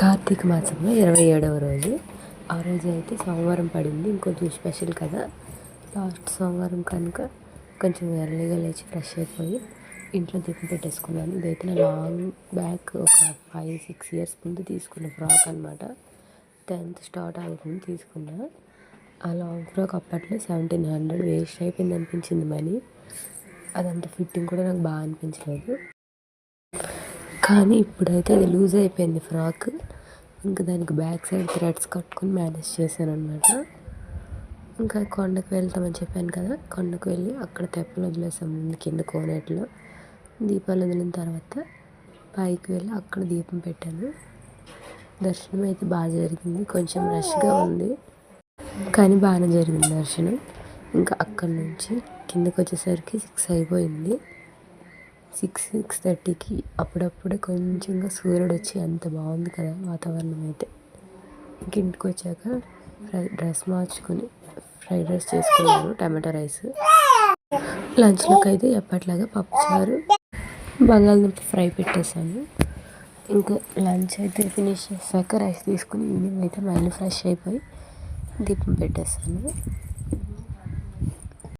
కార్తీక మాసంలో ఇరవై ఏడవ రోజు. ఆ రోజు అయితే సోమవారం పడింది ఇంకొంచెం స్పెషల్ కదా. లాస్ట్ సోమవారం కనుక కొంచెం ఎర్లీగా లేచి ఫ్రెష్ అయిపోయి ఇంట్లో దీపం పెట్టేసుకున్నాను. ఇదైతే నా లాంగ్ బ్యాక్ ఒక ఫైవ్ సిక్స్ ఇయర్స్ ముందు తీసుకున్న ఫ్రాక్ అనమాట టెన్త్ స్టార్ట్ అవ్వకుండా తీసుకున్నా. ఆ లాంగ్ ఫ్రాక్ అప్పట్లో సెవెంటీన్ హండ్రెడ్ వేస్ట్ అయిపోయింది అనిపించింది మనీ. అదంతా ఫిట్టింగ్ కూడా నాకు బాగా అనిపించలేదు. కానీ ఇప్పుడైతే అది లూజ్ అయిపోయింది ఫ్రాక్. ఇంకా దానికి బ్యాక్ సైడ్ థ్రెడ్స్ కట్టుకుని మేనేజ్ చేశాను అనమాట ఇంకా కొండకు వెళ్తామని చెప్పాను కదా కొండకు వెళ్ళి అక్కడ తెప్పలు వదిలేసాం ముందు కింద కోనేట్లో. దీపాలు వదిలిన తర్వాత పైకి వెళ్ళి అక్కడ దీపం పెట్టాను. దర్శనం అయితే బాగా జరిగింది. కొంచెం రష్గా ఉంది కానీ బాగానే జరిగింది దర్శనం. ఇంకా అక్కడి నుంచి కిందకి వచ్చేసరికి సిక్స్ అయిపోయింది. సిక్స్ సిక్స్ థర్టీకి అప్పుడప్పుడే కొంచెంగా సూర్యుడు వచ్చి అంత బాగుంది కదా వాతావరణం అయితే. ఇంక ఇంటికి వచ్చాక డ్రెస్ మార్చుకొని ఫ్రైడ్ రైస్ చేసుకున్నాను టమాటో రైస్. లంచ్లోకి అయితే ఎప్పట్లాగా పప్పుచారు బంగాళదుంప ఫ్రై పెట్టేశాను. ఇంకా లంచ్ అయితే ఫినిష్ చేశాక రైస్ తీసుకుని ఈవినింగ్ అయితే మైండ్ ఫ్రెష్ అయిపోయి దీపం పెట్టేస్తాను